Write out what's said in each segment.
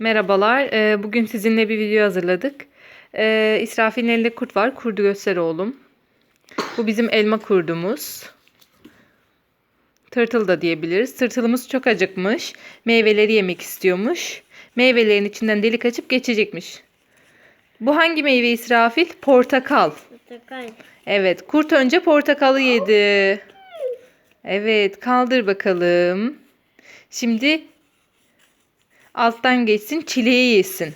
Merhabalar. Ee, Bugün sizinle bir video hazırladık. Ee, İsrafil'in elinde kurt var. Kurdu göster oğlum. Bu bizim elma kurdumuz. Tırtıl da diyebiliriz. Tırtılımız çok acıkmış. Meyveleri yemek istiyormuş. Meyvelerin içinden delik açıp geçecekmiş. Bu hangi meyve İsrafil? Portakal. Portakal. Evet, kurt önce portakalı yedi. Evet, kaldır bakalım. Şimdi alttan geçsin, çileği yesin.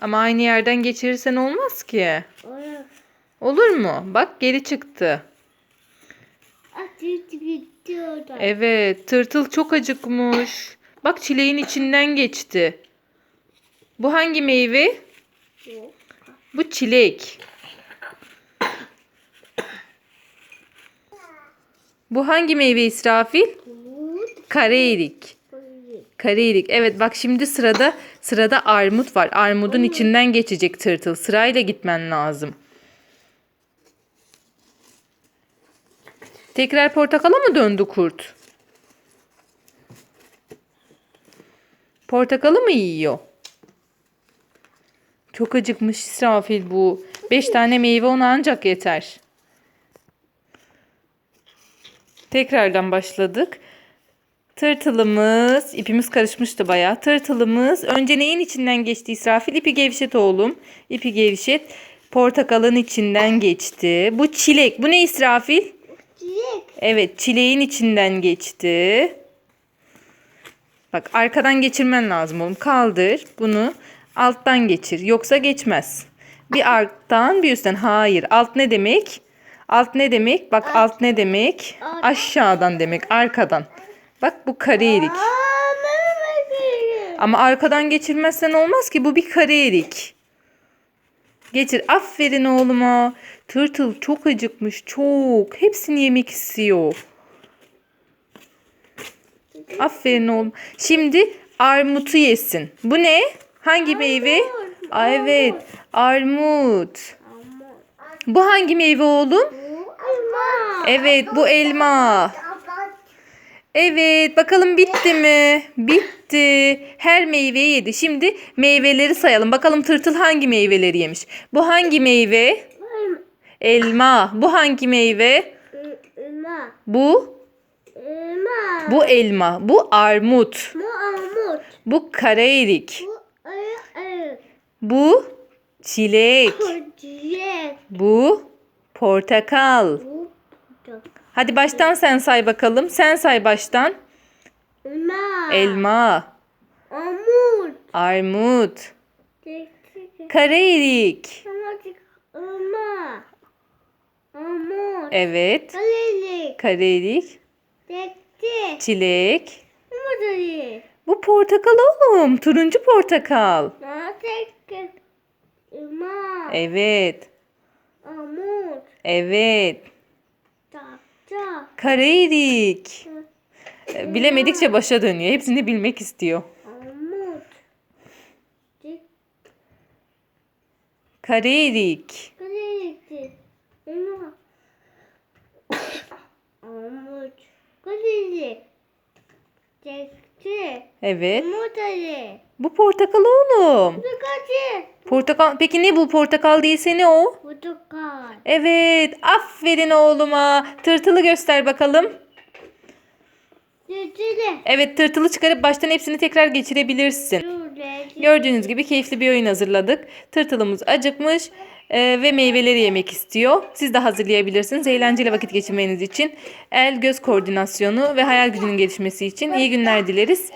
Ama aynı yerden geçirirsen olmaz ki. Onu Olur mu? Bak geri çıktı. Evet, tırtıl çok acıkmış. Bak çileğin içinden geçti. Bu hangi meyve? Bu çilek. Bu hangi meyve İsrafil? Kurt. Kare erik. Kare erik. Evet bak şimdi sırada sırada armut var. Armudun içinden geçecek tırtıl. Sırayla gitmen lazım. Tekrar portakala mı döndü kurt? Portakalı mı yiyor? Çok acıkmış İsrafil bu. Beş tane meyve ona ancak yeter. Tekrardan başladık. Tırtılımız, ipimiz karışmıştı bayağı. Tırtılımız önce neyin içinden geçti İsrafil? İpi gevşet oğlum. İpi gevşet. Portakalın içinden geçti. Bu çilek. Bu ne İsrafil? Çilek. Evet, çileğin içinden geçti. Bak arkadan geçirmen lazım oğlum. Kaldır bunu. Alttan geçir. Yoksa geçmez. Bir alttan bir üstten. Hayır. Alt ne demek? Alt ne demek? Bak alt ne demek? Aşağıdan demek. Arkadan. Bak bu kare erik. Ama arkadan geçirmezsen olmaz ki. Bu bir kare erik. Geçir. Aferin oğluma. Tırtıl çok acıkmış. Çok. Hepsini yemek istiyor. Aferin oğlum. Şimdi armutu yesin. Bu ne? Hangi meyve? Aa, evet. Armut. Bu hangi meyve oğlum? Evet bu elma. Evet bakalım bitti mi? Bitti. Her meyveyi yedi. Şimdi meyveleri sayalım. Bakalım tırtıl hangi meyveleri yemiş? Bu hangi meyve? Elma. Bu hangi meyve? Elma. Bu? Elma. Bu elma. Bu armut. Bu armut. Bu kara erik. Bu ayı. Bu çilek. Çilek. Bu portakal. Bu portakal. Hadi baştan sen say bakalım. Sen say baştan. Elma. Elma, Armut. armut, Çilek. kara erik. Elma. Armut. Evet. Kalelik. Kara erik, Tekti. çilek. Bu portakal oğlum. Turuncu portakal. Evet. Armut. Evet. E, Bilemedikçe başa dönüyor. Hepsini bilmek istiyor. Armut. Tek- Kara Tekti. Evet. Yumurtayı. Bu portakal oğlum. Portakal. Portakal. Peki ne bu? Portakal değilse ne o? Portakal. Evet. Aferin oğluma. Tırtılı göster bakalım. Sütüle. Evet tırtılı çıkarıp baştan hepsini tekrar geçirebilirsin. Gördüğünüz gibi keyifli bir oyun hazırladık. Tırtılımız acıkmış e, ve meyveleri yemek istiyor. Siz de hazırlayabilirsiniz eğlenceli vakit geçirmeniz için. El göz koordinasyonu ve hayal gücünün gelişmesi için iyi günler dileriz.